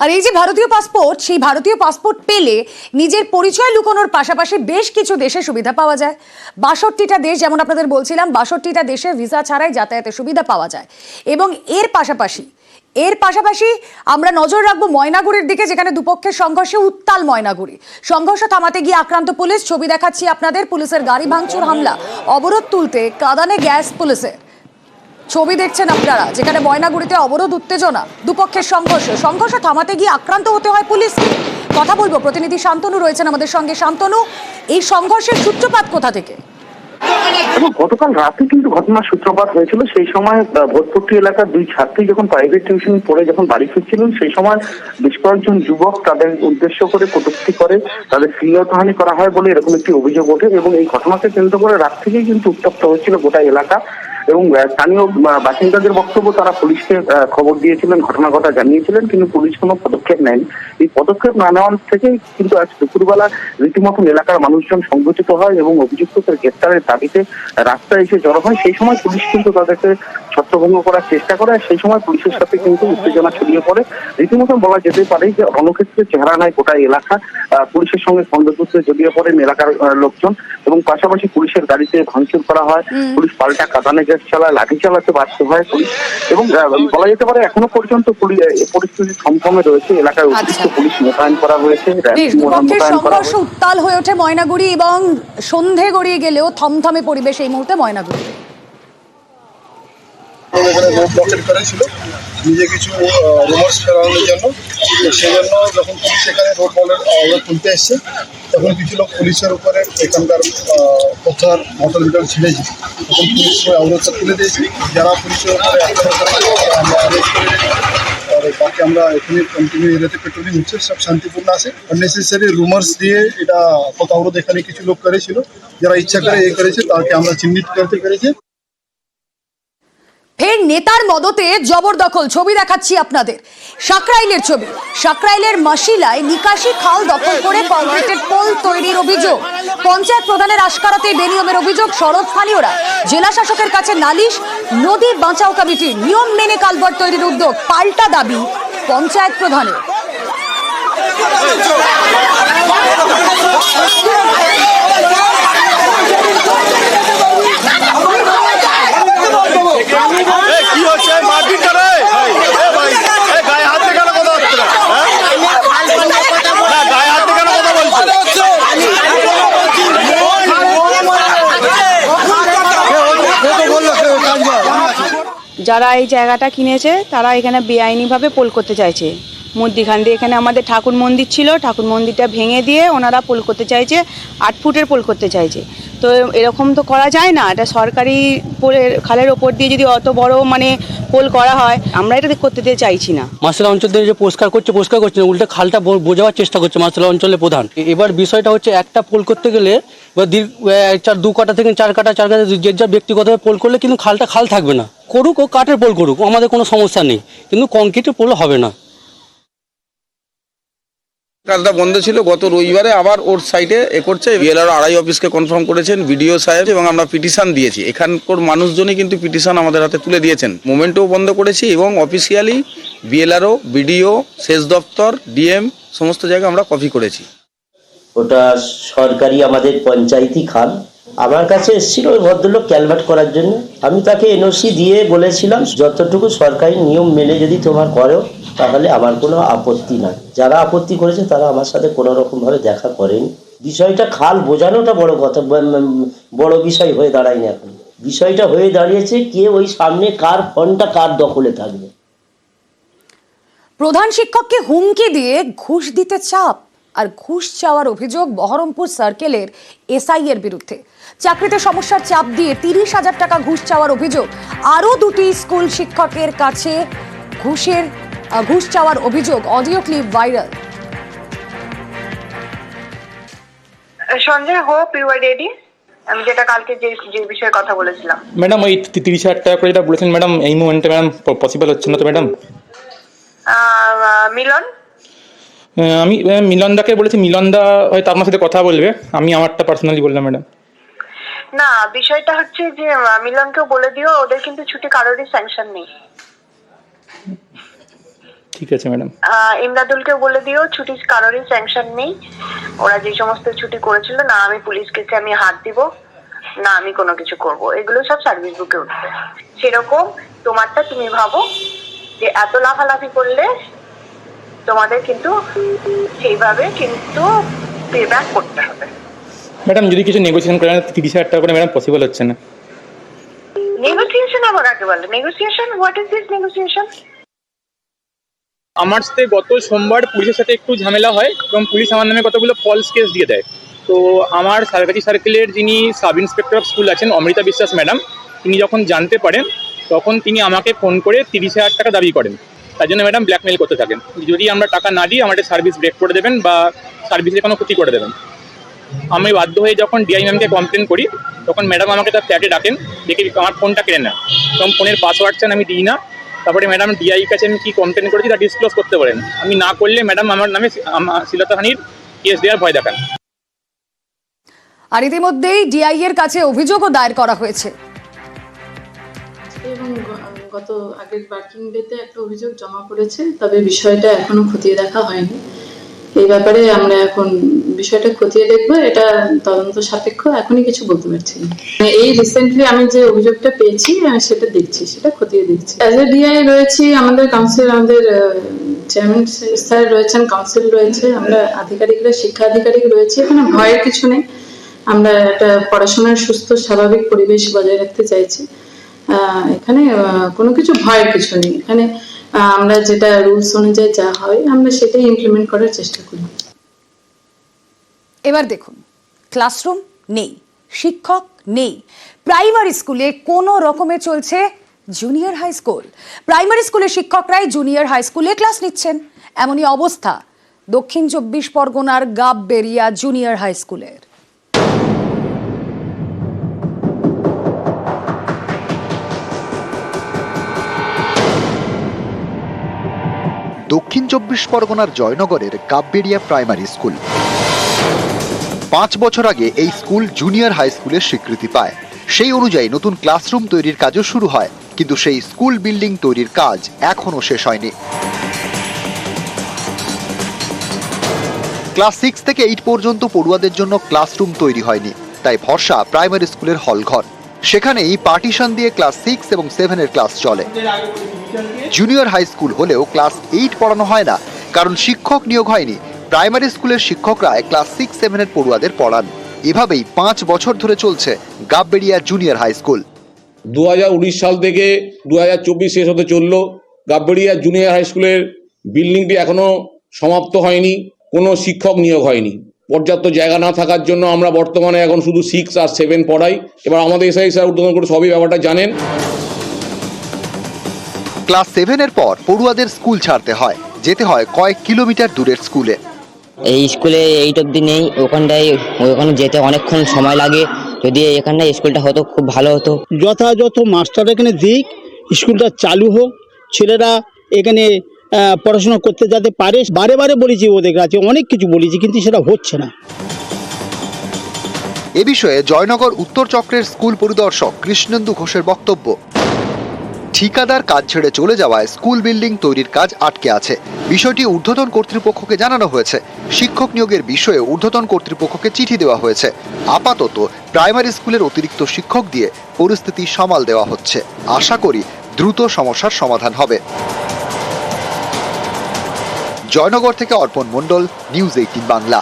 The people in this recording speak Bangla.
আর এই যে ভারতীয় পাসপোর্ট সেই ভারতীয় পাসপোর্ট পেলে নিজের পরিচয় লুকোনোর পাশাপাশি বেশ কিছু দেশে সুবিধা পাওয়া যায়। বাষট্টিটা দেশ, যেমন আপনাদের বলছিলাম, বাষট্টিটা দেশে ভিসা ছাড়াই যাতায়াতের সুবিধা পাওয়া যায়। এবং এর পাশাপাশি এর পাশাপাশি আমরা নজর রাখব ময়নাগুড়ির দিকে, যেখানে দুপক্ষের সংঘর্ষে উত্তাল ময়নাগুড়ি। সংঘর্ষ থামাতে গিয়ে আক্রান্ত পুলিশ, ছবি দেখাচ্ছি আপনাদের, পুলিশের গাড়ি ভাঙচুর, হামলা, অবরোধ তুলতে কাদানে গ্যাস পুলিশের ছবি দেখছেন আপনারা যেখানে ময়নাগুড়িতে অবরোধ উত্তেজনা দুপক্ষের সংঘর্ষ সংঘর্ষ থামাতে গিয়ে আক্রান্ত হতে হয় পুলিশকে। কথা বলব প্রতিনিধি শান্তনু রয়েছেন আমাদের সঙ্গে। শান্তনু এই সংঘর্ষের সূত্রপাত কোথা থেকে? এবং গতকাল রাতে কিন্তু ঘটনার সূত্রপাত হয়েছিল। সেই সময় আহ, ভোজপট্টি এলাকার দুই ছাত্রী যখন প্রাইভেট টিউশন পড়ে যখন বাড়ি ফিরছিলেন সেই সময় বেশ কয়েকজন যুবক তাদের উদ্দেশ্য করে কটূক্তি করে তাদের শ্লীলতাহানি করা হয় বলে এরকম একটি অভিযোগ ওঠে এবং এই ঘটনাকে কেন্দ্র করে রাত থেকেই কিন্তু উত্তপ্ত হয়েছিল গোটা এলাকা। এবং স্থানীয় বাসিন্দাদের বক্তব্য তারা পুলিশকে খবর দিয়েছিলেন, ঘটনার কথা জানিয়েছিলেন, কিন্তু পুলিশ কোনো পদক্ষেপ নেয়নি। এই পদক্ষেপ না নেওয়ার থেকেই কিন্তু আজ দুপুরবেলা রীতিমতন এলাকার মানুষজন সংগঠিত হয় এবং অভিযুক্তদের গ্রেপ্তারের দাবিতে রাস্তায় এসে জড়ো হয়। সেই সময় পুলিশ কিন্তু তাদেরকে ছত্রভঙ্গ করার চেষ্টা করে সেই সময় পুলিশের সাথে কিন্তু উত্তেজনা ছড়িয়ে পড়ে। রীতিমতো বলা যেতে পারে যে রণক্ষেত্রে চেহারা নেয় গোটা এলাকা। পুলিশের সঙ্গে খণ্ডযুদ্ধে জড়িয়ে পড়েন এলাকার লোকজন এবং পাশাপাশি পুলিশের গাড়িতে ভাঙচুর করা হয়। পুলিশ পাল্টা কাঁদানে গ্যাস চালায় লাঠি চালাতে বাধ্য হয় পুলিশ এবং বলা যেতে পারে এখনও পর্যন্ত পরিস্থিতি থমথমে রয়েছে। এলাকায় অতিরিক্ত আচ্ছা। পুলিশ মোতায়েন করা হয়েছে। সংঘর্ষ উত্তাল হয়ে ওঠে ময়নাগুড়ি এবং সন্ধে গড়িয়ে গেলেও থমথমে পরিবেশ এই মুহূর্তে ময়নাগুড়ি। এখানে রোড ব্লকেট করেছিল নিজে কিছু রুমার্স ফেরানোর জন্য। সেজন্য যখন পুলিশ এখানে রোড বলের তুলতে এসছে, তখন কিছু লোক পুলিশের উপরে এখানকার কোথার মোটর মিটার ছিঁড়েছে তখন পুলিশ অবরোধটা তুলে দিয়েছে। যারা পুলিশের উপরে আমরা arrest করে আর বাকি আমরা এখানে কন্টিনিউ এরিয়াতে পেট্রোলিং হচ্ছে, সব শান্তিপূর্ণ আছে। নেসেসারি রুমার্স দিয়ে এটা কোথাও অবরোধ এখানে কিছু লোক করেছিল। যারা ইচ্ছা করে এ করেছে, তাকে আমরা চিহ্নিত করতে পেরেছি। ফের নেতার মদতে জবরদখল ছবি দেখাচ্ছি আপনাদের। সাকরাইলের ছবি। সাকরাইলের মাসিলায় নিকাশি খাল দখল করে কংক্রিটের পোল তৈরির অভিযোগ। পঞ্চায়েত প্রধানের আশকারাতে বেনিয়মের অভিযোগ শরৎ স্থানীয়রা জেলা শাসকের কাছে নালিশ নদী বাঁচাও কমিটির নিয়ম মেনে কালভার্ট তৈরির উদ্যোগ পাল্টা দাবি পঞ্চায়েত প্রধানের এ, কি হচ্ছে মারপিট করে এ ভাই এ গায়ে হাত দিয়ে কেন কথা হচ্ছে না হ্যাঁ? না গায়ে হাত দিয়ে কেন কথা বলছো যারা এই জায়গাটা কিনেছে, তারা এখানে বেআইনিভাবে পোল করতে চাইছে। মধ্যিখান দিয়ে এখানে আমাদের ঠাকুর মন্দির ছিল, ঠাকুর মন্দিরটা ভেঙে দিয়ে ওনারা পোল করতে চাইছে, আট ফুটের পোল করতে চাইছে। তো এরকম তো করা যায় না, এটা সরকারি পোলের খালের ওপর দিয়ে যদি অত বড় মানে পোল করা হয় আমরা এটা করতে দিতে চাইছি না। মাসলা অঞ্চল থেকে যে পরিষ্কার করছে পরিষ্কার করছে না, উল্টে খালটা বোঝাবার চেষ্টা করছে মাসলা অঞ্চলের প্রধান। এবার বিষয়টা হচ্ছে একটা পোল করতে গেলে চার দু কাটা থেকে চার কাটা চার কাটা যে যা ব্যক্তিগতভাবে পোল করলে কিন্তু খালটা খাল থাকবে না। করুক ও কাঠের পোল করুক আমাদের কোনো সমস্যা নেই। কিন্তু কংক্রিটের পোল হবে না। কাজটা বন্ধ ছিল, গত রবিবারে আবার ওর সাইটে এ করছে। বিএলআর আড়াই অফিসকে কনফার্ম করেছেন বিডিও সাহেব, এবং আমরা পিটিশন দিয়েছি। এখানকার মানুষজনই কিন্তু পিটিশন আমাদের হাতে তুলে দিয়েছেন। মোমেন্টও বন্ধ করেছি এবং অফিসিয়ালি বিএলআরও বিডিও সেচ দপ্তর ডিএম সমস্ত জায়গায় আমরা কপি করেছি। ওটা সরকারি আমাদের পঞ্চায়েতি খাল আমার কাছে এসেছিল ওই ভদ্রলোক ক্যালভার্ট করার জন্য। আমি তাকে এনওসি দিয়ে বলেছিলাম, যতটুকু সরকারি নিয়ম মেনে যদি তোমার করো তাহলে আমার কোনো আপত্তি নাই। যারা আপত্তি করেছে তারা আমার সাথে কোনো রকম ভাবে দেখা করেনি। বিষয়টা খাল বোঝানোটা বড় কথা বড় বিষয় হয়ে দাঁড়ায়নি এখন। বিষয়টা হয়ে দাঁড়িয়েছে কে ওই সামনে কার ফোনটা কার দখলে থাকবে। প্রধান শিক্ষককে হুমকি দিয়ে ঘুষ দিতে চাপ আর ঘুষ চাওয়ার অভিযোগ বহরমপুর সার্কেলের এসআই এর বিরুদ্ধে। চাকরিতে সমস্যার চাপ দিয়ে তিরিশ হাজার টাকা ঘুষ চাওয়ার অভিযোগ। আরও দুটি স্কুল শিক্ষকের কাছে ঘুষের ঘুষ চাওয়ার অভিযোগ audio clip viral. Sanjay hope you are ready আমি যেটা কালকে যে যে বিষয়ে কথা বলেছিলাম। ম্যাডাম ওই তিরিশ হাজার টাকা করে যেটা বলেছেন ম্যাডাম এই মুমেন্টে ম্যাডাম পসিবল হচ্ছে না তো ম্যাডাম? মিলন? আমি মিলনদাকে বলেছি মিলনদা হয়তো আপনার সাথে কথা বলবে। আমি আমারটা পার্সোনালি বললাম ম্যাডাম। না বিষয়টা হচ্ছে যে মিলনকেও বলে দিও ওদের কিন্তু ছুটি কারোরই স্যাংশন নেই। ঠিক আছে ম্যাডাম। ইমদাদুলকে বলে দিও ছুটি কারোরই স্যাংশন নেই। ওরা যে সমস্ত ছুটি করেছিল না আমি পুলিশ কেসে আমি হাত দিব না আমি কোনো কিছু করব। এগুলো সব সার্ভিস বুকে উঠবে। সেরকম তোমারটা তুমি ভাবো যে এত লাফালাফি করলে তোমাদের কিন্তু সেইভাবে কিন্তু পে ব্যাক করতে হবে। ম্যাডাম যদি কিছু নেগোসিয়েশন করেন তিরিশ হাজার টাকা করে ম্যাডাম পসিবল হচ্ছে না। নেগোসিয়েশন আবার আগে বলে? Negotiation what is this negotiation আমার সাথে গত সোমবার পুলিশের সাথে একটু ঝামেলা হয় এবং পুলিশ আমার নামে কতগুলো ফলস কেস দিয়ে দেয়। তো আমার সারকাছি সার্কেলের যিনি সাব ইন্সপেক্টর অফ স্কুল আছেন, অমৃতা বিশ্বাস ম্যাডাম তিনি যখন জানতে পারেন, তখন তিনি আমাকে ফোন করে তিরিশ হাজার টাকা দাবি করেন। তার জন্য ম্যাডাম ব্ল্যাকমেল করতে থাকেন। যদি আমরা টাকা না দিই, আমাদের সার্ভিস ব্রেক করে দেবেন বা সার্ভিসে কোনো ক্ষতি করে দেবেন। আমি বাধ্য হয়ে যখন ডিআই ম্যামকে কমপ্লেন করি, তখন ম্যাডাম আমাকে তার ফ্ল্যাটে ডাকেন, দেখে আমার ফোনটা কেড়ে নেন তখন ফোনের পাসওয়ার্ড চান আমি দিই না। তারপরে ম্যাডাম ডিআই কাছে আমি কি কমপ্লেন করেছি তা ডিসক্লোজ করতে পারেন। আমি না করলে ম্যাডাম আমার নামে শিলতাহানির কেস দেওয়ার ভয় দেখান। আর ইতিমধ্যেই ডিআই এর কাছে অভিযোগও দায়ের করা হয়েছে। এবং গত আগের ওয়ার্কিং ডেতে একটা অভিযোগ জমা পড়েছে তবে বিষয়টা এখনও খতিয়ে দেখা হয়নি। এই ব্যাপারে আমরা এখন বিষয়টা খতিয়ে দেখব, এটা তদন্ত সাপেক্ষ, এখনই কিছু বলতে পারছি মানে এই রিসেন্টলি আমি যে অভিযোগটা পেয়েছি সেটা দেখছি, সেটা খতিয়ে দেখছি। অ্যাজ এ ডিআই রয়েছি, আমাদের কাউন্সিল আমাদের চেয়ারম্যান স্যার রয়েছেন কাউন্সিল রয়েছে, আমরা আধিকারিকরা, শিক্ষা আধিকারিক রয়েছে, এখানে ভয়ের কিছু নেই। আমরা একটা পড়াশোনার সুস্থ, স্বাভাবিক পরিবেশ বজায় রাখতে চাইছি। এখানে কোনো কিছু ভয়ের কিছু নেই। এখানে আমরা যেটা রুলস অনুযায়ী যা হয়, আমরা সেটাই ইমপ্লিমেন্ট করার চেষ্টা করি। এবার দেখুন ক্লাসরুম নেই, শিক্ষক নেই। প্রাইমারি স্কুলে কোনো রকমে চলছে জুনিয়র হাই স্কুল প্রাইমারি স্কুলের শিক্ষকরাই জুনিয়র হাই স্কুলে ক্লাস নিচ্ছেন। এমনই অবস্থা দক্ষিণ চব্বিশ পরগনার গাব গাববেরিয়া জুনিয়র হাই স্কুলের দক্ষিণ চব্বিশ পরগনার জয়নগরের কাব্বেরিয়া প্রাইমারি স্কুল। পাঁচ বছর আগে এই স্কুল জুনিয়র হাই স্কুলের স্বীকৃতি পায়। সেই অনুযায়ী নতুন ক্লাসরুম তৈরির কাজও শুরু হয়, কিন্তু সেই স্কুল বিল্ডিং তৈরির কাজ এখনও শেষ হয়নি। ক্লাস সিক্স থেকে এইট পর্যন্ত পড়ুয়াদের জন্য ক্লাসরুম তৈরি হয়নি, তাই ভরসা প্রাইমারি স্কুলের হলঘর। সেখানেই পার্টিশন দিয়ে ক্লাস সিক্স এবং সেভেনের ক্লাস চলে। জুনিয়র হাই স্কুল হলেও ক্লাস এইট পড়ানো হয় না, কারণ শিক্ষক নিয়োগ হয়নি। প্রাইমারি স্কুলের শিক্ষকরা ক্লাস সিক্স, সেভেনের পড়ুয়াদের পড়ান। এভাবেই পাঁচ বছর ধরে চলছে গাববেড়িয়া জুনিয়র হাই স্কুল দু হাজার উনিশ সাল থেকে দু হাজার চব্বিশ শেষ হতে চলল গাববেড়িয়া জুনিয়র হাই স্কুলের বিল্ডিংটি এখনও সমাপ্ত হয়নি, কোনো শিক্ষক নিয়োগ হয়নি। পর্যাপ্ত জায়গা না থাকার জন্য আমরা বর্তমানে এখন শুধু সিক্স আর সেভেন পড়াই। এবার আমাদের এসআই স্যার উদ্বোধন করে সবই ব্যাপারটা জানেন। ক্লাস সেভেনের পর পড়ুয়াদের স্কুল ছাড়তে হয়। যেতে হয় কয়েক কিলোমিটার দূরের স্কুলে। এই স্কুলে এইট অব্দি নেই। ওখানটায় ওখানে যেতে অনেকক্ষণ সময় লাগে। যদি এখানটায় স্কুলটা হতো খুব ভালো হতো। যথাযথ মাস্টার এখানে দিক স্কুলটা চালু হোক। ছেলেরা এখানে পড়াশোনা করতে যাতে পারে, বারে বারে বলেছি ওদের কাছে, অনেক কিছু বলেছি, কিন্তু সেটা হচ্ছে না। এ বিষয়ে জয়নগর উত্তর চক্রের স্কুল পরিদর্শক কৃষ্ণেন্দু ঘোষের বক্তব্য। ঠিকাদার কাজ ছেড়ে চলে যাওয়ায় স্কুল বিল্ডিং তৈরির কাজ আটকে আছে। বিষয়টি ঊর্ধ্বতন কর্তৃপক্ষকে জানানো হয়েছে। শিক্ষক নিয়োগের বিষয়ে ঊর্ধ্বতন কর্তৃপক্ষকে চিঠি দেওয়া হয়েছে। আপাতত প্রাইমারি স্কুলের অতিরিক্ত শিক্ষক দিয়ে পরিস্থিতি সামাল দেওয়া হচ্ছে। আশা করি দ্রুত সমস্যার সমাধান হবে। জয়নগর থেকে অর্পণ মণ্ডল নিউজ এইটিন বাংলা।